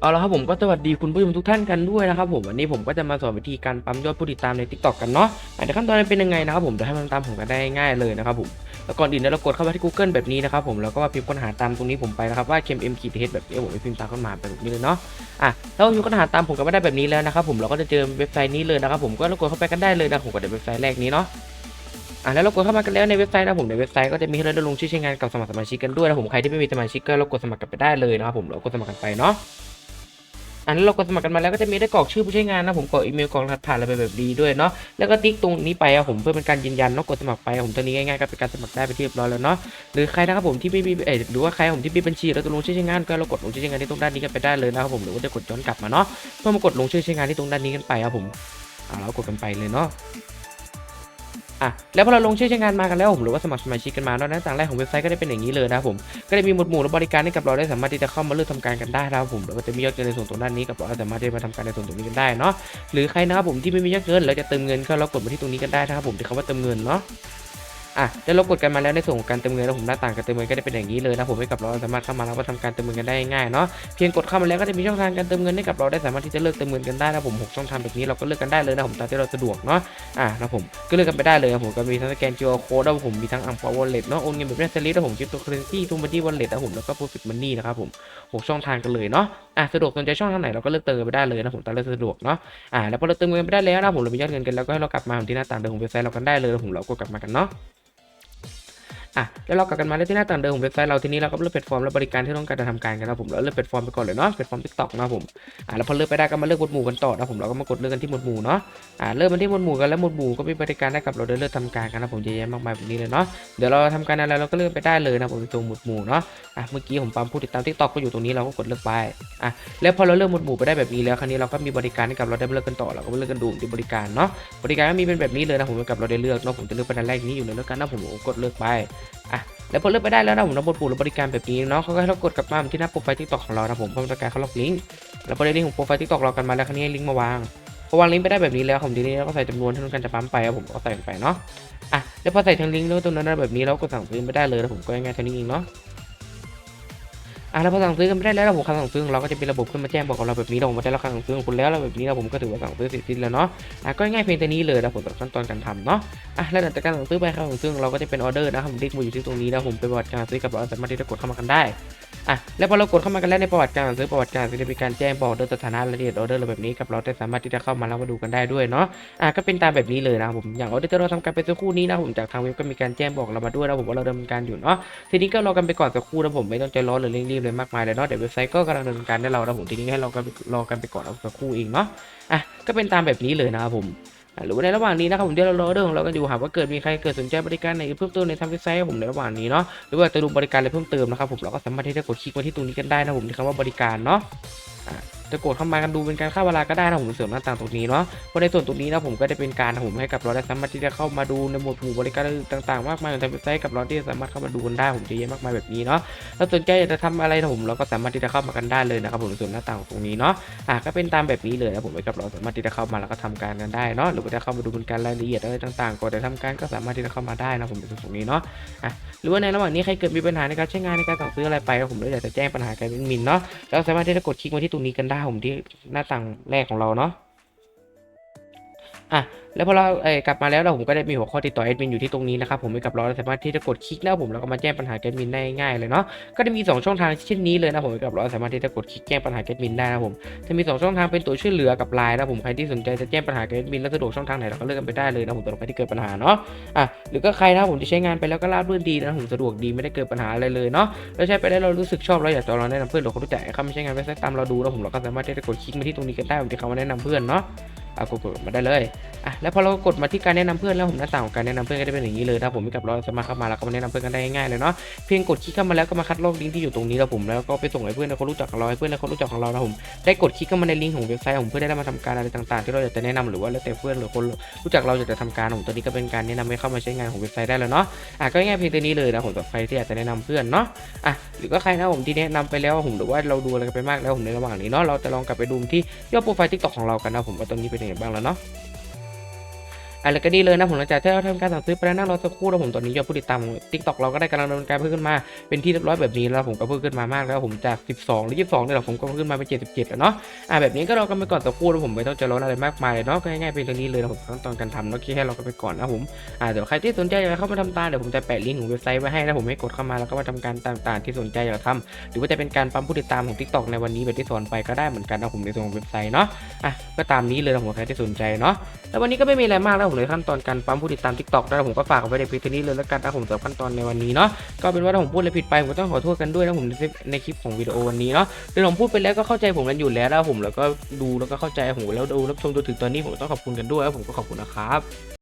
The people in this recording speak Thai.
เอาละครับผมก็สวัสดีคุณผู้ชมทุกท่านกันด้วยนะครับผมวันนี้ผมก็จะมาสอนวิธีการปั๊มยอดผู้ติดตามใน t ิ k t o k กันเนาะอะเดี๋ยวขั้นตอนเป็นยังไงนะครับผมเดี๋ยวให้มันตามผมกันได้ง่ายเลยนะครับผมแล้วก่อนอื่นเรากดเข้ามาที่ Google แบบนี้นะครับผมแล้วก็พิมพ์ค้นหาตามตรงนี้ผมไปนะครับว่า KMM ขีดเฮดแบบนี้ผมไปพิมพ์ตามเข้ามาแบบนี้เลยเนาะอะแล้วพิมพ์ค้นหาตามผมก็ไม่ได้แบบนี้แล้วนะครับผมเราก็จะเจอเว็บไซต์นี้เลยนะครับผมก็เรากดเข้าไปกันได้เลยนะผมก็เดี๋ยวเว็บไซต์แรกนี้เนาะอะแล้วเรากดเข้ามากันแล้วในเว็บไซต์นะผมในเว็บไซต์ก็จะมีให้เราได้ลงชื่อใช้งานกับสมัครสมาชิกกันด้วยนะผมใครที่ไม่มีสมาชิกก็เรากดสมัครกันไปได้เลยนะครับผมเรากดสมัครกันไปเนาะ อันนี้เรากดสมัครกันมาแล้วก็จะมีได้กรอกชื่อผู้ใช้งานนะผมกรอกอีเมลกรอกรหัสผ่านอะไรแบบดีด้วยเนาะแล้วก็ติ๊กตรงนี้ไปอะผมเพื่อเป็นการยืนยันเนาะกดสมัครไปอะผมตอนนี้ง่ายๆก็เป็นการสมัครได้ไปที่เรียบร้อยแล้วเนาะหรือใครนะครับผมที่ไม่มีเอ๋หรือว่าใครผมที่มีบัญชีแล้วจะลงชื่อใช้งานก็เรากดลงชื่อใช้งานที่ตรงด้านนี้กันไปได้เลยนะครับผมหรือว่าจะกดย้อนกลับมาเนาะเพื่อมากดลงชื่อใช้งานที่ตรงด้านนี้กันไปครับผมอ่าเรากดกันไปเลยเนาะ อะแล้วพอเราลงชื่อใช้งานมากันแล้วผมหรือว่าสมัครสมาชิกกันมาเนาะหน้าต่างแรกของเว็บไซต์ก็ได้เป็นอย่างนี้เลยนะครับผมก็ได้มีหมวดหมู่และบริการให้กับเราได้สามารถที่จะเข้ามาเลือกทำการกันได้นะครับผมแล้วก็จะมียอดเงินในส่วนตรงด้านนี้กับเราสามารถได้มาทำการในส่วนตรงนี้กันได้เนาะหรือใครนะครับผมที่ไม่มียอดเงินเราจะเติมเงินก็เรากดมาที่ตรงนี้กันได้นะครับผมที่คำว่าเติมเงินเนาะ อะแล้วเรากดกันมาแล้วในส่วนของการเติมเงินแล้วผมหน้าต่างการเติมเงินก็ได้เป็นอย่างนี้เลยนะผมให้กับเราสามารถเข้ามาแล้วก็ทำการเติมเงินกันได้ง่ายเนาะเพียงกดเข้ามาแล้วก็จะมีช่องทางการเติมเงินให้กับเราได้สามารถที่จะเลือกเติมเงินกันได้นะผมหกช่องทางแบบนี้เราก็เลือกกันได้เลยนะผมตามที่เราสะดวกเนาะอ่านะผมก็เลือกกันไปได้เลยครับผมก็มีทั้งสแกน QR code แล้วผมมีทั้งอังเปาวอลเล็ตเนาะโอนเงินแบบเรสลิปแล้วผมคริปโตเคอเรนซี่ทูมบันดี้วอลเล็ตนะผมแล้วก็โปรฟิตมันนี่นะครับผมหกช่องทางกันเลยเนาะอ่าสะดวกสนใจช่องทางไหนเราก็เลือกเติมไปได้เลยนะผมตามเลือกสะดวกเนาะอ่าแล้วพอเราเติมเงินไปได้แล้วนะผมเรามียอดเงินกันแล้วก็ให้เรากลับมาที่หน้าต่างเดิมของเว็บไซต์เรากันได้เลยนะผมเราก็กลับมากันเนาะ อะแล้วเรากลับกันมาแล้ที่หน้าต่างเดิมของเว็บไซต์เราทีนี้เราก็เลือกแพลตฟอร์มและบริการที่ต้องการจะทำการกันนะผมเราเลือกแพลตฟอร์มไปก่อนเลยเนาะแพลตฟอร์มทิกตอกนะผมอะแล้วพอเลือกไปได้ก็มาเลือกหมวดหมู่กันต่อนะผมเราก็มากดเลือกกันที่หมวดหมู่เนาะอะเริ่มมาที่หมวดหมู่กันแล้วหมวดหมู่ก็มีบริการให้กับเราได้เลือกทำการกันนะผมเยอะแยะมากมายแบบนี้เลยเนาะเดี๋ยวเราทำการอะไรเราก็เลือกไปได้เลยนะผมตรงหมวดหมู่เนาะอะเมื่อกี้ผมปั๊มผู้ติดตามทิกตอกก็อยู่ตรงนี้เราก็กดเลือกไปอะแล้วพอเราเลือกหมวดหมู่ไปได้แบบนี้แล้วครั้นี้เราก็มีบริการให้กับเราได้เลือกกันต่อเราก็เลือกกันดูที่บริการเนาะบริการก็มีเป็นแบบนี้เลยนะผมกับเราได้เลือกเนาะผมจะเลือกไปด้านแรกนี้อยู่เลยแล้วกันนะผมกดเลือกไปอะแล้วพอเลือกไปได้แล้วนะผมระบบปุ่มบริการแบบนี้เนาะเขาก็ให้เรากดกลับมาที่หน้าโปรไฟล์ทิกตอกของเรานะผมเพื่อต้องการเขาล็อกลิงก์แล้วพอได้ลิงก์ของโปรไฟล์ทิกตอกเรากันมาแล้วคราวนี้ลิงก์มาวางพอวางลิงก์ไปได้แบบนี้แล้วผมทีนี้เราก็ใส่จำนวนที่ต้องการจะปั๊มไปครับผมก็ใส่ไปเนาะอะแล้วพอใส่ทั้งลิงก์แล้วตรงนั้นแบบนี้เราก็สั่งซื้อไปได้เลยนะผมก็ง่ายๆเท่านี้เองเนาะ อะแล้วพอสั่งซื้อกันไปได้แล้วนะผมคำสั่งซื้อของเราก็จะเป็นระบบขึ้นมาแจ้งบอกกับเราแบบนี้เรามาได้รับคำสั่งซื้อของคุณแล้วแล้วแบบนี้นะผมก็ถือว่าสั่งซื้อเสร็จสิ้นแล้วเนาะอะก็ง่ายเพียงแต่นี้เลยนะผมสำหรับขั้นตอนการทำเนาะอะแล้วหลังจากการสั่งซื้อไปครับผมซึ่งเราก็จะเป็นออเดอร์นะครับผมเลขมือยู่ที่ตรงนี้นะผมเป็นประวัติการซื้อกับเราสามารถที่จะกดเข้ามากันได้อะแล้วพอเรากดเข้ามากันแล้วในประวัติการสั่งซื้อประวัติการซื้อจะมีการแจ้งบอกเดอร์สถานะรายละเอียดออเดอร์อะไรแบบนี้กับเราได้สามารถที่จะเข้ามาแล้วมาดูกันได้ด้วยเนาะอะก็เป็นตามแบบนี้เลยนะครับผมอย่างออเดอร์ที่เราทำการไปสักครู่นี้นะผมจากทางเว็บก็มีการแจ้งบอกเรามาด้วยนะผมว่าเราดำเนินการอยู่เนาะทีนี้ก็รอกันไปก่อนสักครู่นะผมไม่ต้องใจร้อนหรือเร่งรีบเลยมากมายเลยเนาะเดี๋ยวเว็บไซต์ก็กำลังดำเนินการได้เรานะผมทีนี้ให้เรากันรอกันไปก่อนเอาสักคู่เองเนาะอะก็เป็นตามแบบนี้เลยนะครับผมหรือว่าในระหว่างนี้นะครับผมที่เรารอเรื่องของเรากันอยู่หากว่าเกิดมีใครเกิดสนใจบริการไหนเพิ่มเติมในทางเว็บไซต์ผมในระหว่างนี้เนาะหรือว่าจะดูบริการอะไรเพิ่มเติมนะครับผมเราก็สามารถที่จะกดคลิกมาที่ตรงนี้กันได้นะผมที่คำว่าบริการเนาะ จะกดเข้ามากันดูเป็นการเข้าเวลาก็ได้นะผมเสริมหน้าต่างตรงนี้เนาะเพราะในส่วนตรงนี้นะผมก็ได้เป็นการผมให้กับเราได้สามารถที่จะเข้ามาดูในหมวดหมู่บริการต่างๆ มากมายในเว็บไซต์กับเราที่สามารถเข้ามาดูกันได้ผมจะเยอะมากมายแบบนี้เนาะถ้าสนใจอยากจะทำอะไรนะผมเราก็สามารถที่จะเข้ามากันได้เลยนะครับผมในส่วนหน้าต่างตรงนี้เนาะอะก็เป็นตามแบบนี้เลยนะผมไว้กับเราสามารถที่จะเข้ามาแล้วก็ทำการกันได้เนาะหรือว่าจะเข้ามาดูเป็นการรายละเอียดอะไรต่างๆก่อนจะทำการก็สามารถที่จะเข้ามาได้นะผมในส่วนตรงนี้เนาะอะหรือว่าในระหว่างนี้ใครเกิดมีปัญหาในการใช้งานในการสั่งซื้ออะไรไปผมเลยอยากจะแจ้งปัญหาการมินเนาะเราสามารถที่จะกดคลิกมาที่ตรงนี้กันได้ผมที่หน้าต่างแรกของเราเนาะ อะแล้วพอเราเอ่อกลับมาแล้วเราผมก็ได้มีหัวข้อติดต่อแอดมินอยู่ที่ตรงนี้นะครับผมไว้กับเราสามารถที่จะกดคลิกแล้วผมแล้วก็มาแจ้งปัญหาแอดมินได้ง่ายเลยเนาะก็จะมี 2 ช่องทางเช่นนี้เลยนะผมกับเราสามารถที่จะกดคลิกแจ้งปัญหาแอดมินได้นะผมจะมี 2 ช่องทางเป็นตัวช่วยเหลือกับไลน์นะผมใครที่สนใจจะแจ้งปัญหาแอดมินและสะดวกช่องทางไหนเราก็เลือกกันไปได้เลยนะผมสำหรับใครที่เกิดปัญหาเนาะอะหรือก็ใครนะผมจะใช้งานไปแล้วก็ราบรื่นดีนะผมสะดวกดีไม่ได้เกิดปัญหาอะไรเลยเนาะแล้วใช้ไปได้เรารู้สึกชอบเราอยากจะลองแนะนำเพื่อนหรือคนรู้จักให้เขาไม่ใช้งานเว็บไซต์ตามเราดูแล้วผมเราก็สามารถที่จะกดคลิกมาที่ตรงนี้กันได้ผมที่เขามาแนะนำเพื่อนเนาะ อะกดมาได้เลยอะแล้วพอเรากดมาที่การแนะนำเพื่อนแล้วผมหน้าต่างของการแนะนำเพื่อนก็จะเป็นอย่างนี้เลยนะผมกับเราสามารเข้ามาแล้วก็มาแนะนำเพื่อนกันได้ง่ายๆเลยเนาะเพียงกดคลิกเข้ามาแล้วก็มาคัดลอกลิงก์ที่อยู่ตรงนี้แล้วผมแล้วก็ไปส่งให้เพื่อนและคนรู้จักของเราให้เพื่อนและคนรู้จักของเรานะผมได้กดคลิกเข้ามาในลิงก์ของเว็บไซต์ของผมเพื่อได้มาทำการอะไรต่างๆ ที่เราอยากจะแนะนำหรือว่าแล้วแต่เพื่อนหรือคนรู้จักเราอยากจะทำการผมตัวนี้ก็เป็นการแนะนำให้เข้ามาใช้งานของเว็บไซต์ได้แล้วเนาะอะก็ง่ายเพียงตัวนี้เลยนะผมต่อไปที่อยากจะแนะนำเพื่อนเนาะอะหรือก็ใครนะผมที่แนะนำไปแล้วผมหรือว่าเราดูอะไรกันไปมากแล้วผมในระหว่างนี้เนาะเราจะลองกลับไปดูที่ยอดโปรไฟล์ทิกตอกของเรากันนะผมว่าตรงนี้เป็นป็นยังไงบ้างแล้วเนาะ อะไรก็ดีเลยนะผมหลังจากที่เราทำการสั่งซื้อไปแล้วนั่งรอสักครู่แล้วผมตอนนี้ยอดผู้ติดตามของ TikTok เราก็ได้กำลังดำเนินการเพิ่มขึ้นมาเป็นที่เรียบร้อยแบบนี้แล้วผมก็เพิ่มขึ้นมามากแล้วผมจาก 12 หรือ 22เนี่ยผมก็เพิ่มขึ้นมาเป็น 77แล้วเนาะอ่าแบบนี้ก็รอกันไปก่อนสักครู่แล้วผมไม่ต้องจะร้อนอะไรมากมายเลยเนาะก็ง่ายๆเป็นเรื่องนี้เลยนะผมขั้นตอนการทำเนาะแค่รอกันไปก่อนนะผมอ่าเดี๋ยวใครที่สนใจอยากเข้ามาทำตามเดี๋ยวผมจะแปะลิงก์ของเว็บไซต์ไว้ให้นะผมให้กดเข้ามาแล้วก็มาทำการต่างๆที่สนใจอยากทำหรือว่าจะเป็นการปั๊มผู้ติดตามของ TikTok ในวันนี้แบบที่สอนไปก็ได้เหมือนกันนะผมในส่วนของเว็บไซต์เนาะอะก็ตามนี้เลยนะผมใครที่สนใจเนาะแล้ววันนี้ก็ไม่มีอะไรมากแล้วผมเลยขั้นตอนการปั๊มผู้ติดตามทิกตอกได้ผมก็ฝากไว้ในคลิปนี้เลยแล้วกันนะผมสำหรับขั้นตอนในวันนี้เนาะก็เป็นว่าถ้าผมพูดอะไรผิดไปผมก็ต้องขอโทษกันด้วยนะผมในในคลิปของวิดีโอวันนี้เนาะโดยผมพูดไปแล้วก็เข้าใจผมกันอยู่แล้วแล้วผมแล้วก็ดูแล้วก็เข้าใจผมแล้วดูรับชมจนถึงตอนนี้ผมต้องขอบคุณกันด้วยแล้วผมก็ขอบคุณนะครับ